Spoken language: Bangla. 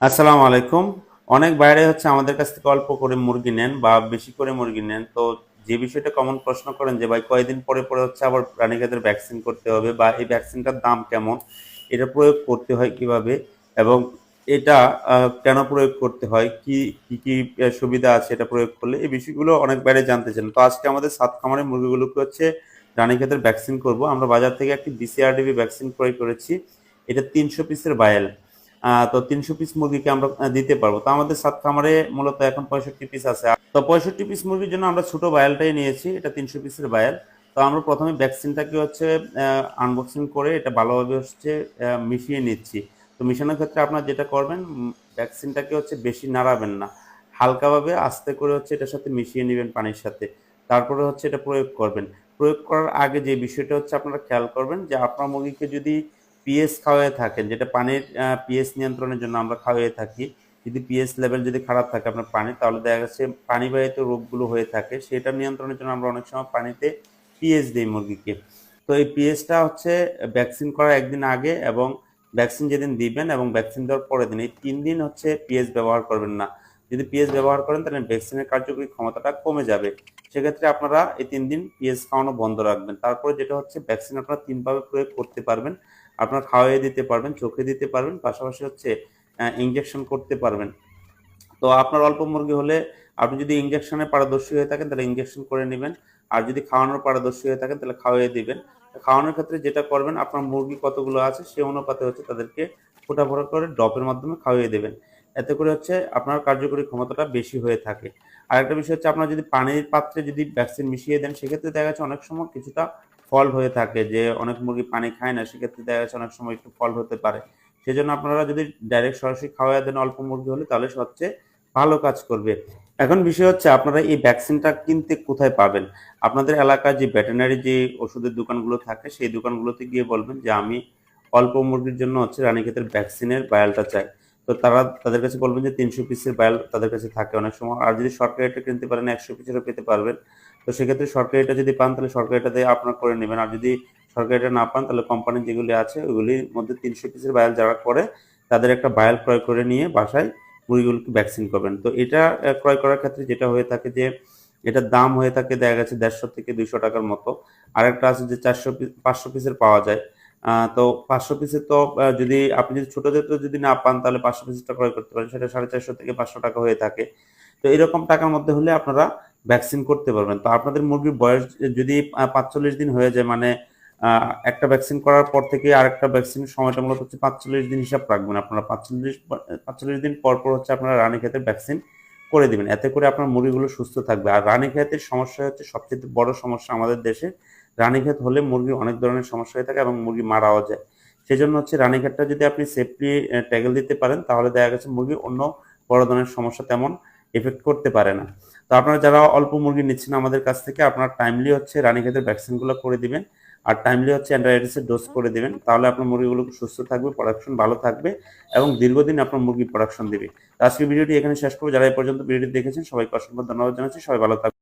আসসালামু আলাইকুম। অনেক বাইরে হচ্ছে আমাদের কাছ থেকে অল্প করে মুরগি নেন বা বেশি করে মুরগি নেন। তো যে বিষয়টা কমন প্রশ্ন করেন যে, ভাই, কয়দিন পরে পরে হচ্ছে আবার প্রাণীঘাতের ভ্যাকসিন করতে হবে বা এই ভ্যাকসিনটার দাম কেমন? এটা প্রয়োগ করতে হয় কীভাবে এবং এটা কেন প্রয়োগ করতে হয়? কি কি কি সুবিধা আছে এটা প্রয়োগ করলে? এই বিষয়গুলো অনেক বাইরে জানতে চান। তো আজকে আমাদের সাত খামারের মুরগিগুলোকে হচ্ছে রানীক্ষেতের ভ্যাকসিন করব। আমরা বাজার থেকে একটি বিসিআরডিবি ভ্যাকসিন ক্রয় করেছি। এটা তিনশো পিসের বায়াল তো তিনশো পিস মুরগিকে আমরা দিতে পারব। তো আমাদের সাত খামারে মূলত এখন পঁয়ষট্টি পিস আছে। তো পঁয়ষট্টি পিস মুরগির জন্য আমরা ছোট বায়ালটাই নিয়েছি, এটা তিনশো পিসের বায়াল তো আমরা প্রথমে ভ্যাকসিনটাকে হচ্ছে আনবক্সিং করে এটা ভালোভাবে হচ্ছে মিশিয়ে নিচ্ছি। তো মিশানোর ক্ষেত্রে আপনার যেটা করবেন ভ্যাকসিনটাকে হচ্ছে বেশি নাড়াবেন না। হালকাভাবে আস্তে করে হচ্ছে এটার সাথে মিশিয়ে নেবেন পানির সাথে। তারপরে হচ্ছে এটা প্রয়োগ করবেন। প্রয়োগ করার আগে যে বিষয়টা হচ্ছে আপনারা খেয়াল করবেন যে আপনার মুরগিকে যদি পিএস খাওয়াই থাকেন, যেটা পানির পিএস নিয়ন্ত্রণের জন্য আমরা খাওয়াই থাকি। যদি পিএস লেভেল যদি খারাপ থাকে আপনার পানি, তাহলে দেখা যাচ্ছে পানিবাহিত রোগগুলো হয়ে থাকে। সেটা নিয়ন্ত্রণের জন্য আমরা অনেক সময় পানিতে পিএস দিই মুরগিকে। তো এই পিএসটা হচ্ছে ভ্যাকসিন করার একদিন আগে এবং ভ্যাকসিন যেদিন দিবেন এবং ভ্যাকসিন দেওয়ার পরের দিন। এই তিন দিন হচ্ছে পিএস ব্যবহার করবেন না। যদি পিএস ব্যবহার করেন, তাহলে ভ্যাকসিনের কার্যকরী ক্ষমতাটা কমে যাবে। সেক্ষেত্রে আপনারা এই তিন দিন পিএস খাওয়ানো বন্ধ রাখবেন। তারপরে যেটা হচ্ছে, ভ্যাকসিন আপনারা তিনভাবে প্রয়োগ করতে পারবেন। আপনার খাওয়াইয়ে দিতে পারবেন, চোখে দিতে পারবেন, পাশাপাশি হচ্ছে ইঞ্জেকশন করতে পারবেন। তো আপনার অল্প মুরগি হলে আপনি যদি ইঞ্জেকশনে পারদর্শী হয়ে থাকেন, তাহলে ইঞ্জেকশন করে নেবেন। আর যদি খাওয়ানোর পারদর্শী হয়ে থাকেন, তাহলে খাওয়াইয়ে দিবেন। খাওয়ানোর ক্ষেত্রে যেটা করবেন, আপনার মুরগি কতগুলো আছে সেই অনুপাতে হচ্ছে তাদেরকে ফোটা ফোটা করে ড্রপের মাধ্যমে খাওয়িয়ে দেবেন। এতে করে হচ্ছে আপনার কার্যকরী ক্ষমতাটা বেশি হয়ে থাকে। আর একটা বিষয় হচ্ছে, আপনার যদি পানির পাত্রে যদি ভ্যাকসিন মিশিয়ে দেন, সেক্ষেত্রে দেখা যাচ্ছে অনেক সময় কিছুটা ফল হয়ে থাকে যে অনেক মুরগি পানি খায় না, সেক্ষেত্রে দেখা যাচ্ছে অনেক সময় একটু ফল হতে পারে। সেই জন্য আপনারা যদি ডাইরেক্ট সরাসরি খাওয়াই দেন অল্প মুরগি হলে তাহলে সবচেয়ে ভালো কাজ করবে। এখন বিষয় হচ্ছে আপনারা এই ভ্যাকসিনটা কিনতে কোথায় পাবেন? আপনাদের এলাকায় যে ভেটেনারি যে ওষুধের দোকানগুলো থাকে, সেই দোকানগুলোতে গিয়ে বলবেন যে আমি অল্প মুরগির জন্য হচ্ছে রানীক্ষেতের ভ্যাকসিনের বায়ালটা চাই। তো তারা তাদের কাছে বলবেন যে তিনশো পিসের বায়াল তাদের কাছে থাকে অনেক সময়। আর যদি সরকারিটা কিনতে পারেন, একশো পিসেরও পেতে পারবেন। তো সেক্ষেত্রে সরকারি এটা যদি পান, তাহলে সরকারিটা দিয়ে আপনার করে নেবেন। আর যদি সরকারিটা না পান, তাহলে কোম্পানি যেগুলি আছে, ওগুলির মধ্যে তিনশো পিসের বায়াল যারা করে, তাদের একটা বায়াল ক্রয় করে নিয়ে বাসায় মুরগিগুলোকে ভ্যাকসিন করবেন। তো এটা ক্রয় করার ক্ষেত্রে যেটা হয়ে থাকে যে, এটার দাম হয়ে থাকে দেখা গেছে দেড়শো থেকে দুইশো টাকার মতো। আরেকটা আছে যে চারশো পিস পাঁচশো পিসের পাওয়া যায়। তো পাঁচশো পিসের তো যদি আপনি যদি ছোট জাতীয় যদি না পান, তাহলে পাঁচশো পিসেরটা ক্রয় করতে পারেন। সেটা সাড়ে চারশো থেকে পাঁচশো টাকা হয়ে থাকে। তো এরকম টাকার মধ্যে হলে আপনারা ভ্যাকসিন করতে পারবেন। তো আপনাদের মুরগির বয়স যদি পাঁচচল্লিশ দিন হয়ে যায় মানে একটা ভ্যাকসিন করার পর থেকে আরেকটা ভ্যাকসিন সময়টা মূলত হচ্ছে পাঁচচল্লিশ দিন হিসাব রাখবেন। আপনারা পাঁচচল্লিশ পাঁচচল্লিশ দিন পর পর হচ্ছে আপনারা রানীক্ষেতের ভ্যাকসিন করে দিবেন। এতে করে আপনার মুরগিগুলো সুস্থ থাকবে। আর রানীক্ষেতের সমস্যা হচ্ছে সবচেয়ে বড় সমস্যা আমাদের দেশে রানীক্ষেত হলে মুরগির অনেক ধরনের সমস্যা হয়ে থাকে এবং মুরগি মারাও যায়। সেই জন্য হচ্ছে রানীক্ষেতটা যদি আপনি সেফলি ট্যাগেল দিতে পারেন, তাহলে দেখা গেছে মুরগি অন্য বড় ধরনের সমস্যা তেমন এফেক্ট করতে পারে না। তো আপনারা যারা অল্প মুরগি নিচ্ছেন আমাদের কাছ থেকে, আপনারা টাইমলি হচ্ছে রানীক্ষেতের ভ্যাকসিনগুলো করে দিবেন। আর টাইমলি হচ্ছে অ্যান্ড্রাইটিসের ডোজ করে দেবেন। তাহলে আপনার মুরগিগুলো সুস্থ থাকবে প্রোডাকশন ভালো থাকবে এবং দীর্ঘদিন আপনার মুরগি প্রোডাকশন দিবে। তো আজকে ভিডিওটি এখানে শেষ করব। যারা এই পর্যন্ত ভিডিওটি দেখেছেন, সবাইকে অসংখ্য ধন্যবাদ জানাচ্ছি। সবাই ভালো থাকবে